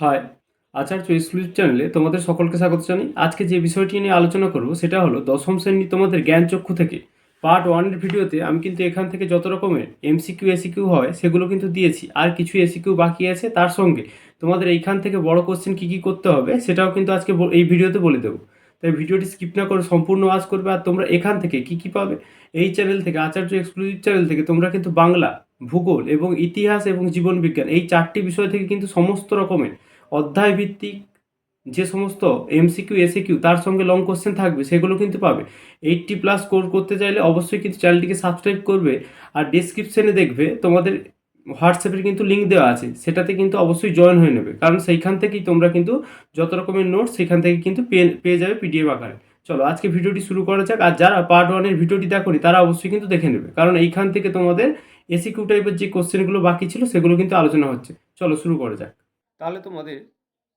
High আচার্য exclusive চ্যানেলে তোমাদের সকলকে স্বাগত জানাই। আজকে যে বিষয়টি নিয়ে আলোচনা করব, সেটা হলো দশম শ্রেণি তোমাদের জ্ঞান চক্ষু থেকে। পার্ট ওয়ানের ভিডিওতে আমি কিন্তু এখান থেকে যত রকমের এমসিকিউ এসিকিউ হয়, সেগুলো কিন্তু দিয়েছি। আর কিছু এসিকিউ বাকি আছে তার সঙ্গে। তোমাদের এইখান থেকে বড় কোশ্চেন কী কী করতে হবে, সেটাও কিন্তু আজকে এই ভিডিওতে বলে দেবো। তাই ভিডিওটি স্কিপ না করে সম্পূর্ণ ওয়াচ করবে আর তোমরা এখান থেকে কী কী পাবে, এই চ্যানেল থেকে, আচার্য এক্সক্লুসিভ চ্যানেল থেকে তোমরা কিন্তু বাংলা, ভূগোল এবং ইতিহাস এবং জীবন বিজ্ঞান, এই চারটি বিষয় থেকে কিন্তু সমস্ত রকমের অধ্যায় ভিত্তিক যে সমস্ত এমসিকিউ এসিকিউ তার সঙ্গে লং কোশ্চেন থাকবে, সেগুলো কিন্তু পাবে। এইটটি প্লাস কোর করতে চাইলে অবশ্যই কিন্তু চ্যানেলটিকে সাবস্ক্রাইব করবে আর ডিসক্রিপশনে দেখবে, তোমাদের হোয়াটসঅ্যাপের কিন্তু লিঙ্ক দেওয়া আছে, সেটাতে কিন্তু অবশ্যই জয়েন হয়ে নেবে। কারণ সেইখান থেকেই তোমরা কিন্তু যত রকমের নোটস সেখান থেকে কিন্তু পেয়ে পেয়ে যাবে পিডিএফ আকারে। চলো, আজকে ভিডিওটি শুরু করা যাক, আর যারা পার্ট ওয়ানের ভিডিওটি দেখোনি, তারা অবশ্যই কিন্তু দেখে নেবে। কারণ এইখান থেকে তোমাদের এসিকিউ টাইপের যে কোশ্চেনগুলো বাকি ছিল, সেগুলো কিন্তু আলোচনা হচ্ছে। চলো, শুরু করা যাক। তাহলে তোমাদের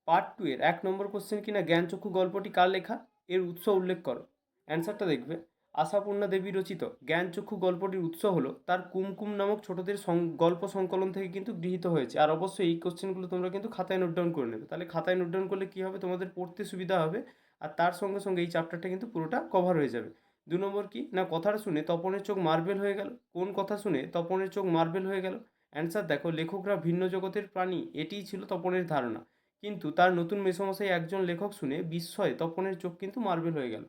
পার্ট টু এর এক নম্বর কোশ্চেন কিনা জ্ঞানচক্ষু গল্পটি কার লেখা? এর উৎস উল্লেখ করো। অ্যান্সারটা দেখবে। আশাপূর্ণা দেবী রচিত জ্ঞানচক্ষু গল্পটির উৎস হলো তার কুমকুম নামক ছোটদের গল্প সংকলন থেকে কিন্তু গৃহীত হয়েছে। আর অবশ্যই এই কোশ্চেনগুলো তোমরা কিন্তু খাতায় নোট ডাউন করে নেবে। তাহলে খাতায় নোট ডাউন করলে কী হবে? তোমাদের পড়তে সুবিধা হবে। আর তার সঙ্গে সঙ্গে এই চ্যাপ্টারটা কিন্তু পুরোটা কভার হয়ে যাবে। দু নম্বর কি? না, কথাটা শুনে তপনের চোখ মার্বেল হয়ে গেল। কোন কথা শুনে তপনের চোখ মার্বেল হয়ে গেল? অ্যান্সার দেখো, লেখকরা ভিন্ন জগতের প্রাণী। এটিই ছিল তপনের ধারণা। কিন্তু তার নতুন মেসমশাই একজন লেখক শুনে বিস্ময়ে তপনের চোখ কিন্তু মার্বেল হয়ে গেল।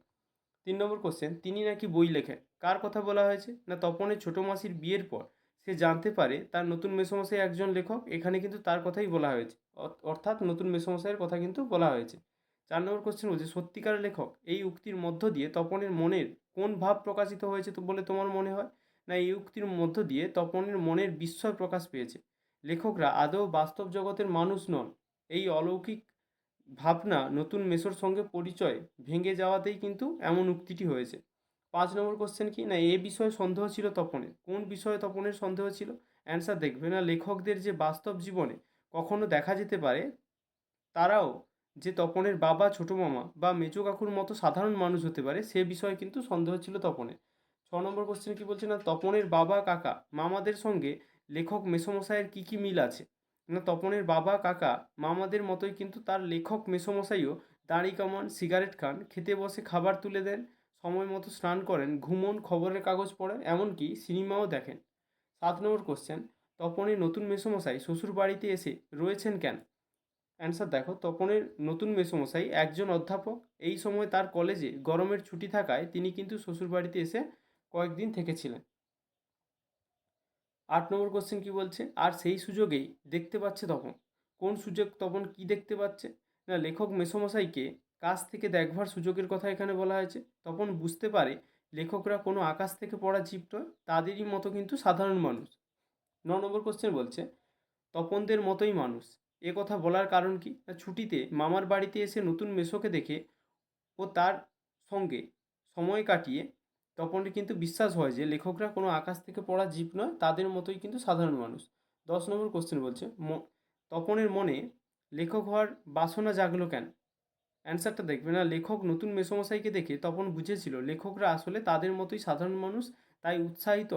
তিন নম্বর কোশ্চেন তিনি নাকি বই লেখেন? কার কথা বলা হয়েছে? না তপনের ছোট মাসির বিয়ের পর? সে জানতে পারে তার নতুন মেসমশাই একজন লেখক, এখানে কিন্তু তার কথাই বলা হয়েছে। অর- অর্থাৎ নতুন মেসমশাইয়ের কথা কিন্তু বলা হয়েছে। চার নম্বর কোশ্চেন বলছে, সত্যিকার লেখক, এই উক্তির মধ্য দিয়ে তপনের মনের কোন ভাব প্রকাশিত হয়েছে বলে তোমার মনে হয়? না এই উক্তির মধ্য দিয়ে তপনের মনের বিস্ময় প্রকাশ পেয়েছে। লেখকরা আদৌ বাস্তব জগতের মানুষ নন। এই অলৌকিক ভাবনা নতুন মেসোর সঙ্গে পরিচয় ভেঙে যাওয়াতেই কিন্তু এমন উক্তিটি হয়েছে। পাঁচ নম্বর কোশ্চেন কি? না, এ বিষয়ে সন্দেহ ছিল তপনের। কোন বিষয়ে তপনের সন্দেহ ছিল? অ্যান্সার দেখবে না। লেখকদের যে বাস্তব জীবনে কখনো দেখা যেতে পারে, তারাও যে তপনের বাবা, ছোটো মামা বা মেজো কাকুর মতো সাধারণ মানুষ হতে পারে, সে বিষয়ে কিন্তু সন্দেহ ছিল তপনের। ছ নম্বর কোশ্চেন কি বলছে? না, তপনের বাবা, কাকা, মামাদের সঙ্গে লেখক, মেসমশাইয়ের কী কী মিল আছে? না তপনের বাবা, কাকা, মামাদের মতোই কিন্তু তার লেখক মেসমশাইও দাড়ি কামান, সিগারেট খান, খেতে বসে খাবার তুলে দেন, সময় মতো স্নান করেন, ঘুমন, খবরের কাগজ পড়েন, এমনকি সিনেমাও দেখেন। সাত নম্বর কোশ্চেন তপনের নতুন মেসমশাই শ্বশুর বাড়িতে এসে রয়েছেন কেন? অ্যান্সার দেখো, তপনের নতুন মেসমশাই একজন অধ্যাপক। এই সময় তার কলেজে গরমের ছুটি থাকায় তিনি কিন্তু শ্বশুরবাড়িতে এসে কয়েকদিন থেকেছিলেন। আট নম্বর কোশ্চেন কি বলছে? আর সেই সুযোগেই দেখতে পাচ্ছে তখন কোন সুযোগ তখন কি দেখতে পাচ্ছে? না, লেখক মেসমশাইকে কাছ থেকে দেখবার সুযোগের কথা এখানে বলা হয়েছে। তখন বুঝতে পারে লেখকরা কোনো আকাশ থেকে পড়া জীব নয়, তাদেরই মতো কিন্তু সাধারণ মানুষ। ন নম্বর কোশ্চেন বলছে, তপনদের মতোই মানুষ। এ কথা বলার কারণ কি? না, ছুটিতে মামার বাড়িতে এসে নতুন মেসোকে দেখে ও তার সঙ্গে সময় কাটিয়ে তপনের কিন্তু বিশ্বাস হয় যে লেখকরা কোনো আকাশ থেকে পড়া জীব নয়, তাদের মতোই কিন্তু সাধারণ মানুষ। দশ নম্বর কোশ্চেন বলছে তপনের মনে লেখক হওয়ার বাসনা জাগলো কেন? অ্যান্সারটা দেখবে না। লেখক নতুন মেসমশাইকে দেখে তপন বুঝেছিল, লেখকরা আসলে তাদের মতোই সাধারণ মানুষ, তাই উৎসাহিত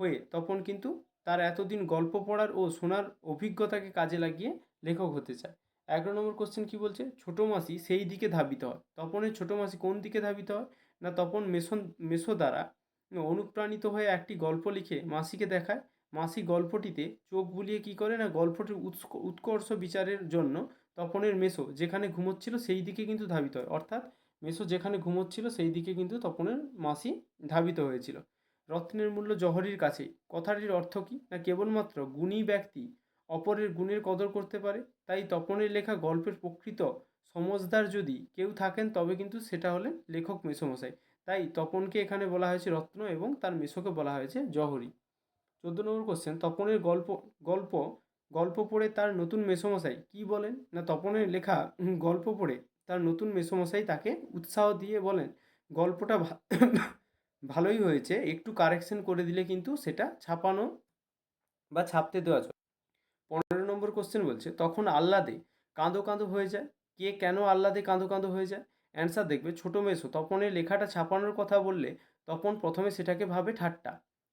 হয়ে তপন কিন্তু তার এতদিন গল্প পড়ার ও শোনার অভিজ্ঞতাকে কাজে লাগিয়ে লেখক হতে চায়। এগারো নম্বর কোশ্চেন কি বলছে? ছোটো মাসি সেই দিকে ধাবিত হয়। তপনের ছোটো মাসি কোন দিকে ধাবিত হয়? না তপন মেসন, মেসো দ্বারা অনুপ্রাণিত হয়ে একটি গল্প লিখে মাসিকে দেখায়। মাসি গল্পটিতে চোখ বুলিয়ে কী করে না গল্পটির উৎকর্ষ বিচারের জন্য তপনের মেসো যেখানে ঘুমোচ্ছিল সেই দিকে কিন্তু ধাবিত হয়। অর্থাৎ মেসো যেখানে ঘুমোচ্ছিল সেই দিকে কিন্তু তপনের মাসি ধাবিত হয়েছিল। রত্নের মূল্য জহরির কাছে, কথাটির অর্থ কী? না কেবলমাত্র গুণী ব্যক্তি অপরের গুণের কদর করতে পারে? তাই তপনের লেখা গল্পের প্রকৃত সমজদার যদি কেউ থাকেন, তবে কিন্তু সেটা হলেন লেখক মেসোমশাই। তাই তপনকে এখানে বলা হয়েছে রত্ন এবং তার মেসোকে বলা হয়েছে জহরি। চোদ্দ নম্বর কোশ্চেন তপনের গল্প গল্প গল্প পড়ে তার নতুন মেসোমশাই কি বলেন? না, তপনের লেখা গল্প পড়ে তার নতুন মেসোমশাই তাকে উৎসাহ দিয়ে বলেন, গল্পটা ভালোই হয়েছে, একটু কারেকশন করে দিলে কিন্তু সেটা ছাপানো বা ছাপতে দেওয়া চলে। পনেরো নম্বর কোশ্চেন বলছে, তখন আহ্লাদে কাঁদো কাঁদো হয়ে যায়। কে কেন আহ্লাদে কাঁদো কাঁদো হয়ে যায়? অ্যান্সার দেখবে, ছোটো মেসো, তপনের লেখাটা ছাপানোর কথা বললে তপন প্রথমে সেটাকে ভাবে ঠাট্টা।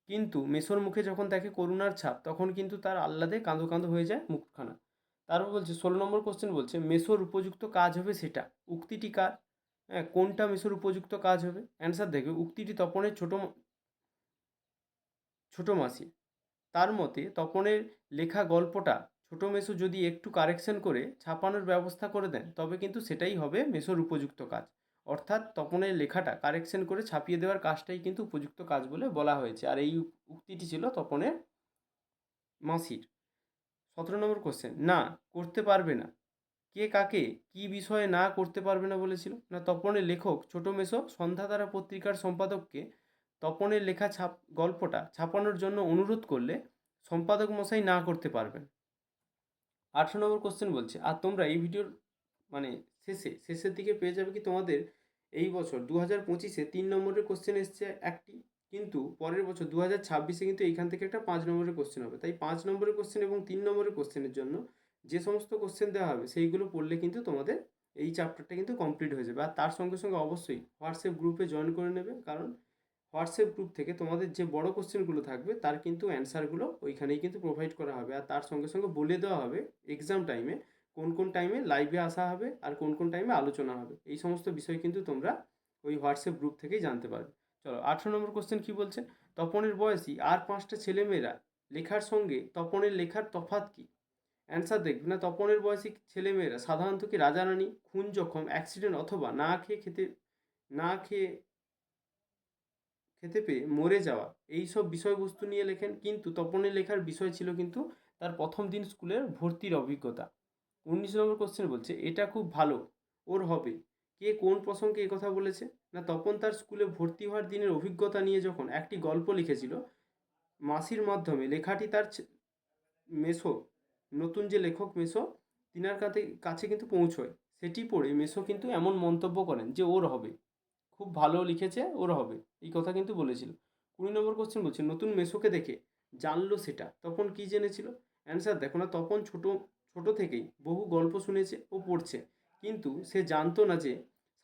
কিন্তু মেসোর মুখে যখন দেখে করুণার ছাপ, তখন কিন্তু তার আহ্লাদে কাঁদো কাঁদো হয়ে যায় মুখখানা। তারপর বলছে, ষোলো নম্বর কোশ্চেন বলছে, মেসোর উপযুক্ত কাজ হবে সেটা? উক্তিটি কার? হ্যাঁ কোনটা মেসোর উপযুক্ত কাজ হবে? অ্যান্সার দেখবে, উক্তিটি তপনের ছোট ছোট মাসি। তার মতে তপনের লেখা গল্পটা ছোট মেসো যদি একটু কারেকশন করে ছাপানোর ব্যবস্থা করে দেন, তবে কিন্তু সেটাই হবে মেসোর উপযুক্ত কাজ। অর্থাৎ তপনের লেখাটা কারেকশন করে ছাপিয়ে দেওয়ার কাজটাই কিন্তু উপযুক্ত কাজ বলে বলা হয়েছে। আর এই উক্তিটি ছিল তপনের মাসির। সতেরো নম্বর কোশ্চেন না, করতে পারবে না। কে কাকে, কি বিষয়ে না করতে পারবে না বলেছিল? না, তপনের লেখক ছোট মেসো সন্ধ্যাতারা পত্রিকার সম্পাদককে তপনের লেখা ছাপ, গল্পটা ছাপানোর জন্য অনুরোধ করলে সম্পাদক মশাই না করতে পারবেন। আঠেরো নম্বর কোশ্চেন বলছে, আর তোমরা এই ভিডিওর মানে শেষে, শেষের দিকে পেয়ে যাবে কি তোমাদের এই বছর? দু হাজার পঁচিশে তিন নম্বরের কোশ্চেন এসছে একটি, কিন্তু পরের বছর দু হাজার ছাব্বিশে কিন্তু এইখান থেকে একটা পাঁচ নম্বরের কোশ্চেন হবে। তাই পাঁচ নম্বরের কোশ্চেন এবং তিন নম্বরের কোশ্চেনের জন্য যে সমস্ত কোশ্চেন দেওয়া হবে, সেইগুলো পড়লে কিন্তু তোমাদের এই চ্যাপ্টারটা কিন্তু কমপ্লিট হয়ে যাবে। আর তার সঙ্গে সঙ্গে অবশ্যই হোয়াটসঅ্যাপ গ্রুপে জয়েন করে নেবে, কারণ হোয়াটসঅ্যাপ গ্রুপ থেকে তোমাদের যে বড় কোশ্চেনগুলো থাকবে, তার কিন্তু অ্যান্সারগুলো ওইখানেই কিন্তু প্রোভাইড করা হবে। আর তার সঙ্গে সঙ্গে বলে দেওয়া হবে এক্সাম টাইমে কোন কোন টাইমে লাইভে আসা হবে আর কোন কোন টাইমে আলোচনা হবে। এই সমস্ত বিষয় কিন্তু তোমরা ওই হোয়াটসঅ্যাপ গ্রুপ থেকেই জানতে পারবে। চলো, আঠেরো নম্বর কোশ্চেন কী বলছে? তপনের বয়সী আর পাঁচটা ছেলেমেয়েরা লেখার সঙ্গে তপনের লেখার তফাৎ কী? অ্যান্সার দেখবে না, তপনের বয়সী ছেলেমেয়েরা সাধারণত কি রাজারানী, খুন, জখম অ্যাক্সিডেন্ট অথবা না খেয়ে খেতে, না খেয়ে খেতে পেয়ে মরে যাওয়া। এই সব বিষয়বস্তু নিয়ে লেখেন কিন্তু তপনের লেখার বিষয় ছিল কিন্তু তার প্রথম দিন স্কুলের ভর্তির অভিজ্ঞতা। উনিশ নম্বর কোশ্চেন বলছে, এটা খুব ভালো, ওর হবে। কে কোন প্রসঙ্গে কথা বলেছে? না, তপন তার স্কুলে ভর্তি হওয়ার দিনের অভিজ্ঞতা নিয়ে যখন একটি গল্প লিখেছিল, মাসির মাধ্যমে লেখাটি তার মেসো, নতুন যে লেখক মেসো, তিনার কাছে কাছে কিন্তু পৌঁছয়। সেটি পড়ে মেসো কিন্তু এমন মন্তব্য করেন যে ওর হবে। খুব ভালো লিখেছে ওর হবে। এই কথা কিন্তু বলেছিল। কুড়ি নম্বর কোশ্চেন বলছে, নতুন মেসোকে দেখে জানলো সেটা। তখন কি জেনেছিল? অ্যান্সার দেখো না তখন ছোট ছোট থেকেই বহু গল্প শুনেছে ও পড়ছে। কিন্তু সে জানতো না যে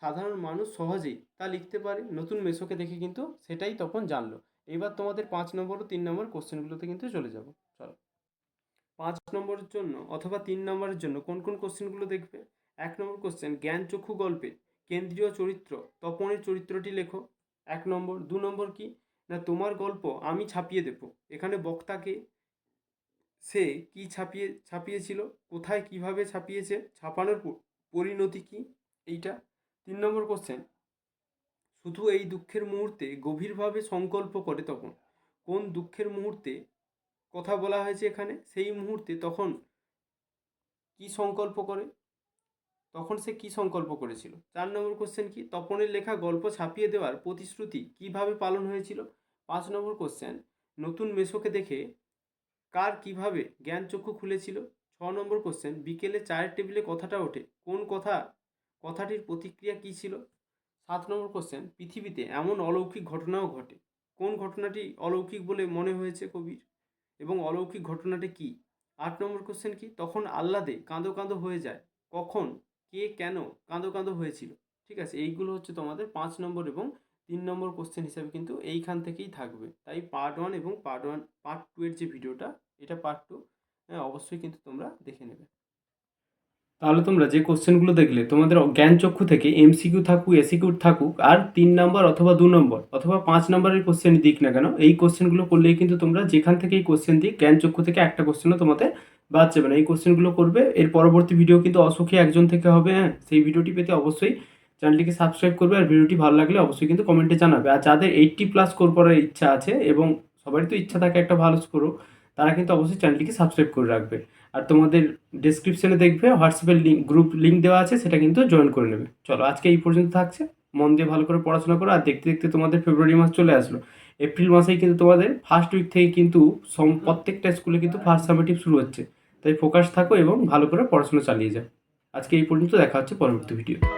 সাধারণ মানুষ সহজেই তা লিখতে পারে। নতুন মেসোকে দেখে কিন্তু সেটাই তখন জানলো। এবার তোমাদের পাঁচ নম্বর ও তিন নম্বর কোশ্চেনগুলোতে কিন্তু চলে যাব। চলো। পাঁচ নম্বরের জন্য অথবা তিন নম্বরের জন্য কোন কোন কোশ্চেনগুলো দেখবে? এক নম্বর কোশ্চেন জ্ঞান চক্ষু গল্পে কেন্দ্রীয় চরিত্র, তপনের চরিত্রটি লেখো। এক নম্বর। দু নম্বর কি? না, তোমার গল্প আমি ছাপিয়ে দেব। এখানে বক্তাকে সে কি ছাপিয়ে, ছাপিয়েছিল? কোথায় কীভাবে ছাপিয়েছে? ছাপানোর পরিণতি কি? এইটা। তিন নম্বর কোশ্চেন শুধু এই দুঃখের মুহূর্তে গভীরভাবে সংকল্প করে তখন কোন দুঃখের মুহূর্তে কথা বলা হয়েছে এখানে? সেই মুহূর্তে তখন কি সংকল্প করে? তখন সে কি সংকল্প করেছিল? চার নম্বর কোশ্চেন কি? তপনের লেখা গল্প ছাপিয়ে দেওয়ার প্রতিশ্রুতি কীভাবে পালন হয়েছিল? পাঁচ নম্বর কোশ্চেন নতুন মেশোকে দেখে কার কীভাবে জ্ঞান চক্ষু খুলেছিল? ছ নম্বর কোশ্চেন বিকেলে চায়ের টেবিলে কথাটা ওঠে। কোন কথা, কথাটির প্রতিক্রিয়া কী ছিল? সাত নম্বর কোশ্চেন পৃথিবীতে এমন অলৌকিক ঘটনাও ঘটে। কোন ঘটনাটি অলৌকিক বলে মনে হয়েছে কবির? এবং অলৌকিক ঘটনাটি কি? আট নম্বর কোশ্চেন কি? তখন আহ্লাদে কাঁদো কাঁদো হয়ে যায়। কখন? কে কেন কাঁদো কাঁদো হয়েছিল। ঠিক আছে? এইগুলো হচ্ছে তোমাদের পাঁচ নম্বর এবং তিন নম্বর কোশ্চেন হিসাবে কিন্তু এইখান থেকেই থাকবে। তাই পার্ট ওয়ান এবং পার্ট ওয়ান পার্ট টু এর যে ভিডিওটা, এটা পার্ট টু হ্যাঁ অবশ্যই কিন্তু তোমরা দেখে নেবে। তাহলে তোমরা যে কোশ্চেনগুলো দেখলে, তোমাদের জ্ঞান চক্ষু থেকে এমসিকিউ থাকুক এসিকিউ থাকুক, আর তিন নম্বর অথবা দু নম্বর অথবা পাঁচ নম্বরের কোশ্চেন দিক না কেন, এই কোশ্চেনগুলো করলেই কিন্তু তোমরা যেখান থেকে এই কোশ্চেন দিক, জ্ঞান চক্ষু থেকে একটা কোশ্চেনও তোমাদের বাদ যাবে না এই কোশ্চেনগুলো করবে। এর পরবর্তী ভিডিও কিন্তু অসুখী একজন থেকে হবে হ্যাঁ? সেই ভিডিওটি পেতে অবশ্যই চ্যানেলটিকে সাবস্ক্রাইব করবে আর ভিডিওটি ভালো লাগলে অবশ্যই কিন্তু কমেন্টে জানাবে। আর যাদের এইটটি প্লাস স্কোর করার ইচ্ছা আছে এবং সবারই তো ইচ্ছা থাকে একটা ভালো স্কোরও তারা কিন্তু অবশ্যই চ্যানেলটিকে সাবস্ক্রাইব করে রাখবে। আর তোমাদের ডেসক্রিপশনে দেখবে হোয়াটসঅ্যাপের লিঙ্ক গ্রুপ লিঙ্ক দেওয়া আছে, সেটা কিন্তু জয়েন করে নেবে। চলো, আজকে এই পর্যন্ত থাকছে। মন দিয়ে ভালো করে পড়াশোনা করো, আর দেখতে দেখতে তোমাদের ফেব্রুয়ারি মাস চলে আসলো। এপ্রিল মাসেই কিন্তু তোমাদের ফার্স্ট উইক থেকে কিন্তু সম- প্রত্যেকটা স্কুলে কিন্তু ফার্স্ট সামেটিভ শুরু হচ্ছে। তাই ফোকাস থাকো এবং ভালো করে পড়াশোনা চালিয়ে যাও। আজকে এই পর্যন্ত দেখা হচ্ছে পরবর্তী ভিডিও